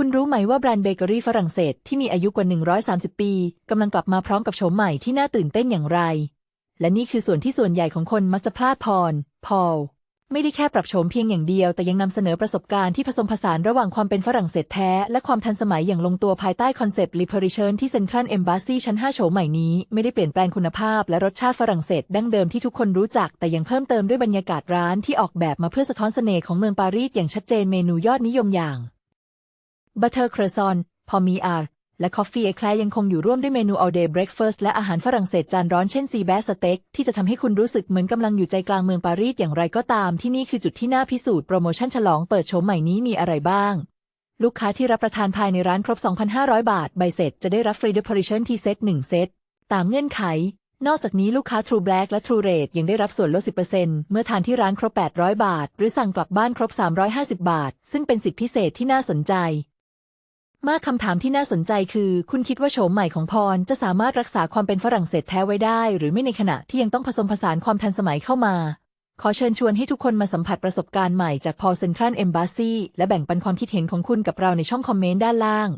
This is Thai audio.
คุณรู้ไหมว่าแบรนด์เบเกอรี่ฝรั่งเศสที่มีอายุกว่า 130 ปีกำลังกลับมาพร้อมกับโฉมใหม่ที่น่าตื่นเต้นอย่างไร และนี่คือส่วนที่ส่วนใหญ่ของคนมักจะพลาดพร พอล ไม่ได้แค่ปรับโฉมเพียงอย่างเดียว แต่ยังนำเสนอประสบการณ์ที่ผสมผสานระหว่างความเป็นฝรั่งเศสแท้ และความทันสมัยอย่างลงตัวภายใต้คอนเซปต์ l i p e r i t i o n ที่เซ็นทรัลเอมบ s ซีชั้น 5 โฉมใหม่นี้ไม่ได้เปลี่ยนแปลงคุณภาพ และรสชาติฝรั่งเศสดั้งเดิมที่ทุกคนรู้จัก แต่ยังเพิ่มเติมด้วยบรรยากาศร้านที่ออกแบบมาเพื่อสะท้อนเสน่ห์ของเมืองปารีสอย่างชัดเจนเมนูยอดนิยมอย่าง บัตเตอร์คร s ซอนพอมีอาร์และคอฟฟี่เอแคลยังคงอยู่ร่วมด้วยเมนู all day breakfast และอาหารฝรั่งเศสจานร้อนเช่นซีแบสสเต็กที่จะทำให้คุณรู้สึกเหมือนกำลังอยู่ใจกลางเมืองปารีสอย่างไรก็ตามที่นี่คือจุดที่น่าพิสูจน์โปรโมชั่นฉลองเปิดโฉมใหม่นี้มีอะไรบ้าง ลูกค้าที่รับประทานภายในร้านครบ 2,500 บาท ใบเสร็จจะได้รับฟรีเด p พ r i t i o n ทีเซต1เซตตามเงื่อนไข นอกจากนี้ลูกค้า True Black และ True Red ยังได้รับส่วนลด 10%เมื่อทานที่ร้านครบ 800 บาท หรือสั่งกลับบ้านครบ 350 บาท ซึ่งเป็นสิทธิพิเศษที่น่าสนใจ มากคำถามที่น่าสนใจคือ คุณคิดว่าโฉมใหม่ของพรจะสามารถรักษาความเป็นฝรั่งเศสแท้ไว้ได้ หรือไม่ในขณะที่ยังต้องผสมผสานความทันสมัยเข้ามา ขอเชิญชวนให้ทุกคนมาสัมผัสประสบการณ์ใหม่จากพอเซ็นทรัลเอมบ s ซีและแบ่งปันความคิดเห็นของคุณกับเราในช่องคอมเมนต์ด้านล่าง